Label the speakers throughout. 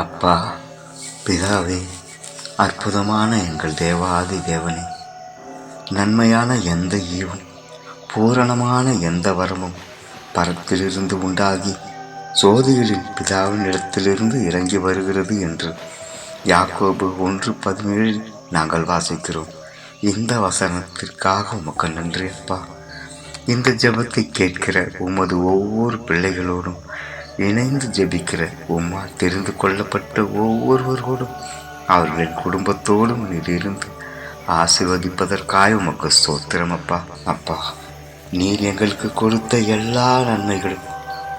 Speaker 1: அப்பா பிதாவே அற்புதமான எங்கள் தேவாதி தேவனே நன்மையான எந்த ஈவும் பூரணமான எந்த வரமும் பரத்திலிருந்து உண்டாகி சோதிகளின் பிதாவின் இடத்திலிருந்து இறங்கி வருகிறது என்று யாக்கோபு ஒன்று பதினேழில் நாங்கள் வாசிக்கிறோம். இந்த வசனத்திற்காக உமக்கு நன்றி அப்பா. இந்த ஜெபத்தை கேட்கிற உமது ஒவ்வொரு பிள்ளைகளோடும் இணைந்து ஜெபிக்கிற உம்மா தெரிந்து கொள்ளப்பட்ட ஒவ்வொருவரோடும் அவர்களின் குடும்பத்தோடும் நீரிருந்து ஆசிர்வதிப்பதற்காக உமக்கு ஸ்தோத்திரம் அப்பா. அப்பா நீர் எங்களுக்கு கொடுத்த எல்லா நன்மைகளும்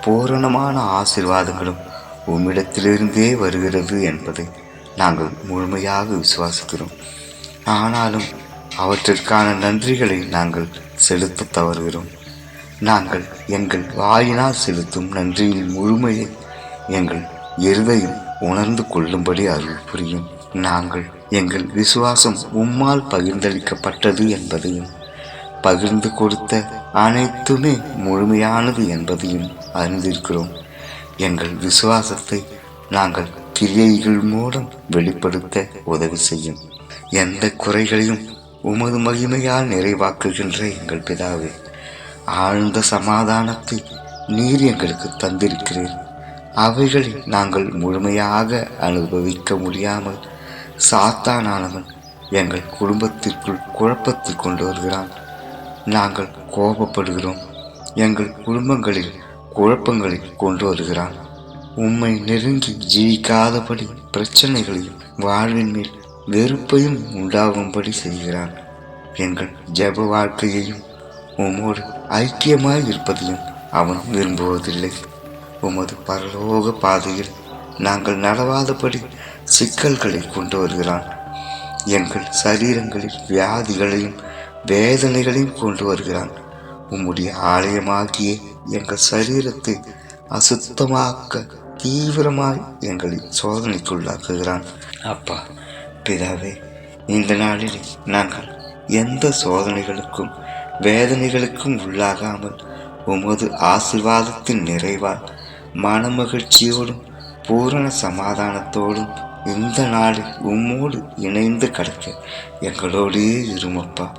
Speaker 1: பூரணமான ஆசிர்வாதங்களும் உம்மிடத்திலிருந்தே வருகிறது என்பதை நாங்கள் முழுமையாக விசுவாசிக்கிறோம். ஆனாலும் அவற்றிற்கான நன்றிகளை நாங்கள் செலுத்த தவறுகிறோம். நாங்கள் எங்கள் வாயினால் செலுத்தும் நன்றியின் முழுமையை எங்கள் இருதையும் உணர்ந்து கொள்ளும்படி அருள் புரியும். நாங்கள் எங்கள் விசுவாசம் உம்மால் பகிர்ந்தளிக்கப்பட்டது என்பதையும் பகிர்ந்து கொடுத்த அனைத்துமே முழுமையானது என்பதையும் அறிந்திருக்கிறோம். எங்கள் விசுவாசத்தை நாங்கள் கிரியைகள் மூலம் வெளிப்படுத்த உதவி செய்யும். எந்த குறைகளையும் உமது மகிமையால் நிறைவாக்குகின்ற எங்கள் பிதாவே ஆழ்ந்த சமாதானத்தை நீர் எங்களுக்கு தந்திருக்கிறீர். அவைகளை நாங்கள் முழுமையாக அனுபவிக்க முடியாமல் சாத்தானானவன் எங்கள் குடும்பத்திற்குள் குழப்பத்தை கொண்டு வருகிறான். நாங்கள் கோபப்படுகிறோம். எங்கள் குடும்பங்களில் குழப்பங்களை கொண்டு வருகிறான். உம்மை நெருங்கி ஜீவிக்காதபடி பிரச்சனைகளையும் வாழ்வின் மேல் வெறுப்பையும் உண்டாகும்படி செய்கிறான். எங்கள் ஜெப வாழ்க்கையையும் உமோடு ஐக்கியமாய் இருப்பதையும் அவன் விரும்புவதில்லை. உமது பரலோக பாதையில் நாங்கள் நடவாதபடி சிக்கல்களை கொண்டு வருகிறான். எங்கள் சரீரங்களில் வியாதிகளையும் வேதனைகளையும் கொண்டு வருகிறான். உம்முடைய ஆலயமாகிய எங்கள் சரீரத்தை அசுத்தமாக்க தீவிரமாய் எங்களை சோதனைக்குள்ளாக்குகிறான். அப்பா பிதாவே இந்த நாளில் நாங்கள் எந்த சோதனைகளுக்கும் வேதனைகளுக்கும் உள்ளாகாமல் உமது ஆசிர்வாதத்தின் நிறைவால் மனமகிழ்ச்சியோடும் பூரண சமாதானத்தோடும் இந்த நாளில் உம்மோடு இணைந்து கடக்க எங்களோடே இருமப்பா.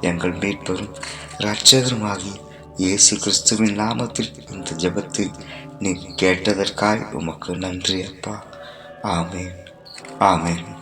Speaker 1: எங்கள் மீட்பரும் இரட்சகருமாகி இயேசு கிறிஸ்துவின் நாமத்தில் இந்த ஜபத்தை நீ கேட்டதற்காய் உமக்கு நன்றி அப்பா. ஆமேன். ஆமேன்.